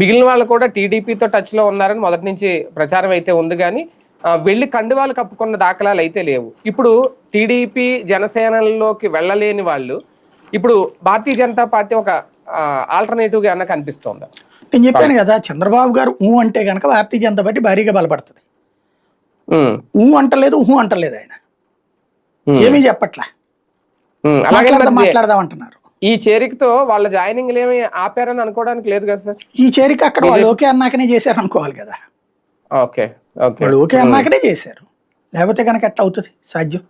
మిగిలిన వాళ్ళు కూడా టీడీపీతో టచ్లో ఉన్నారని మొదటి నుంచి ప్రచారం అయితే ఉంది కానీ వెళ్ళి కండువాలు కప్పుకున్న దాఖలాలు అయితే లేవు. ఇప్పుడు టీడీపీ జనసేనలోకి వెళ్ళలేని వాళ్ళు ఇప్పుడు భారతీయ జనతా పార్టీ ఒక ఆల్టర్నేటివ్గా కనిపిస్తోందా? నేను చెప్పాను కదా చంద్రబాబు గారు ఊ అంటే కనుక భారతీయ జనతా పార్టీ భారీగా బలపడుతుంది. ఊ అంటలేదు ఊహు అంటలేదు ఆయన. ఏమీ చెప్పట్లా? మాట్లాడదాం అంటున్నారు. ఈ చేరికతో వాళ్ళ జాయినింగ్ ఏమి ఆపారని అనుకోవడానికి లేదు కదా సార్? ఈ చేరిక అక్కడ వాళ్ళు ఓకే అన్నాకనే చేశారు అనుకోవాలి కదా. Okay okay. వాళ్ళు ఓకే అన్నాకనే చేశారు. లేకపోతే కనుక ఎట్లా అవుతుంది? సాధ్యం?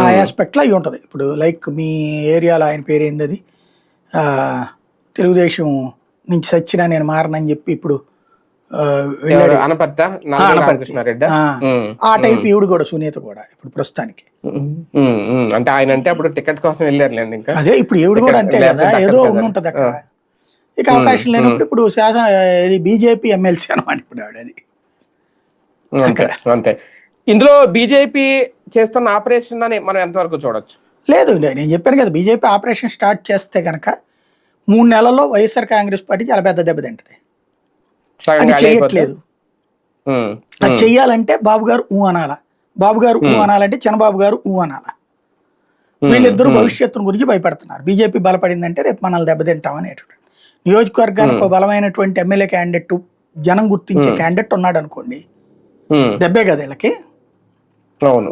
ఆ ఆస్పెక్ట్లో అయి ఉంటుంది. ఇప్పుడు లైక్ మీ ఏరియాలో ఆయన పేరు ఏంది తెలుగుదేశం నుంచి సచ్చినా నేను మారనని చెప్పి ఇప్పుడు అనపర్త? ఆ, టైప్ ఈవిడ కూడా సునీత కూడా ఇప్పుడు ప్రస్తుతానికి. అంటే ఆయన అంటే అప్పుడు టికెట్ కోసం వెళ్ళారులేండి ఇంకా? అదే ఇప్పుడు ఈవిడ కూడా అంతే కదా ఏదో ఉంటుంది. అక్కడ. ఇక అవకాశం లేనప్పుడు ఇప్పుడు శాసన ఇది బీజేపీ ఎమ్మెల్సీ అనమాట ఇప్పుడు ఆవిడ అది. ఉమ్, అంతే. ఇందులో బీజేపీ చేస్తున్న ఆపరేషన్ అని మనం ఎంతవరకు చూడొచ్చు? లేదు నేను చెప్పాను కదా బీజేపీ ఆపరేషన్ స్టార్ట్ చేస్తే కనుక మూడు నెలల్లో వైఎస్ఆర్ కాంగ్రెస్ పార్టీ చాలా పెద్ద దెబ్బ తింటది అది చేయట్లేదు అది చెయ్యాలంటే బాబు గారు ఊ అనాల. బాబు గారు ఊ అనాలంటే చంద్రబాబు గారు ఊ అనాల. వీళ్ళిద్దరూ భవిష్యత్తు గురించి భయపడుతున్నారు. బీజేపీ బలపడిందంటే రేపు మనల్ని దెబ్బతింటాం అనేటువంటి నియోజకవర్గానికి బలమైనటువంటి ఎమ్మెల్యే క్యాండిడేట్ జనం గుర్తించే క్యాండిడేట్ ఉన్నాడు అనుకోండి దెబ్బే కదా వీళ్ళకి? అవును.